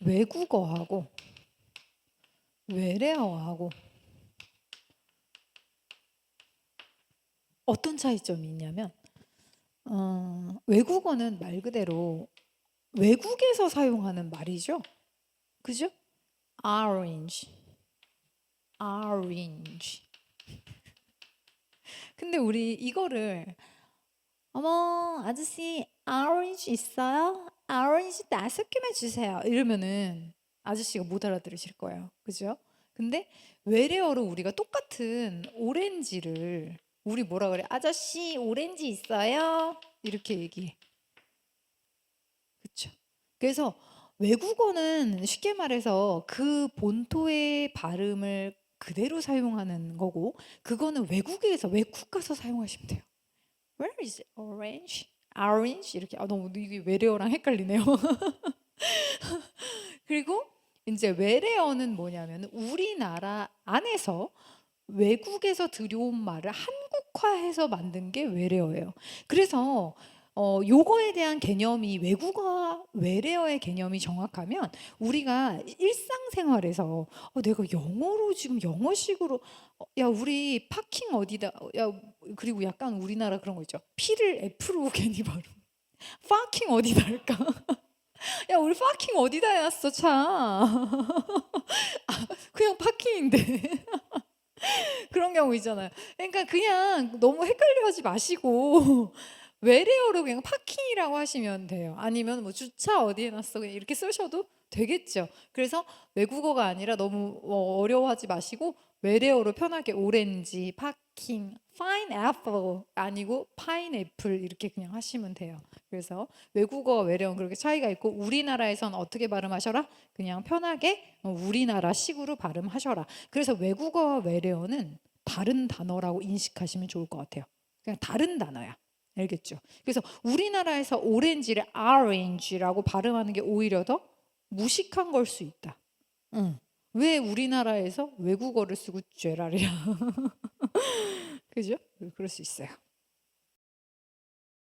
외국어하고 외래어하고 어떤 차이점이 있냐면 어, 외국어는 말 그대로 외국에서 사용하는 말이죠. 그죠? orange, orange. 근데 우리 이거를 어머 아저씨 orange 있어요? Orange 다섯 개만 주세요. 이러면은 아저씨가 못 알아들으실 거예요. 그죠? 근데 외래어로 우리가 똑같은 오렌지를 우리 뭐라 그래? 아저씨 오렌지 있어요? 이렇게 얘기해. 그렇죠. 그래서 외국어는 쉽게 말해서 그 본토의 발음을 그대로 사용하는 거고 그거는 외국에서 외국 가서 사용하시면 돼요. Where is orange? Orange 이렇게 아 너무 이게 외래어랑 헷갈리네요. 그리고 이제 외래어는 뭐냐면 우리나라 안에서 외국에서 들여온 말을 한국화해서 만든 게 외래어예요. 그래서 어, 요거에 대한 개념이 외국어 외래어의 개념이 정확하면 우리가 일상생활에서 어, 내가 영어로 지금 영어식으로 어, 야 우리 파킹 어디다 어, 야 그리고 약간 우리나라 그런 거 있죠? P를 F로 괜히 발음. 파킹 어디다 할까? 야 우리 파킹 어디다 해놨어 차. 아, 그냥 파킹인데. 그런 경우 있잖아요. 그러니까 그냥 너무 헷갈려하지 마시고 외래어로 그냥 파킹이라고 하시면 돼요. 아니면 뭐 주차 어디에 놨어 그냥 이렇게 쓰셔도 되겠죠. 그래서 외국어가 아니라 너무 어, 어려워하지 마시고 외래어로 편하게 오렌지, 파킹, 파인 애플 아니고 파인애플 이렇게 그냥 하시면 돼요. 그래서 외국어 외래어는 그렇게 차이가 있고 우리나라에선 어떻게 발음하셔라? 그냥 편하게 어, 우리나라식으로 발음하셔라. 그래서 외국어 외래어는 다른 단어라고 인식하시면 좋을 것 같아요. 그냥 다른 단어야. 알겠죠? 그래서 우리나라에서 오렌지를 orange라고 발음하는 게 오히려 더 무식한 걸 수 있다. 응. 왜 우리나라에서 외국어를 쓰고 죄라리야? 그죠? 그럴 수 있어요.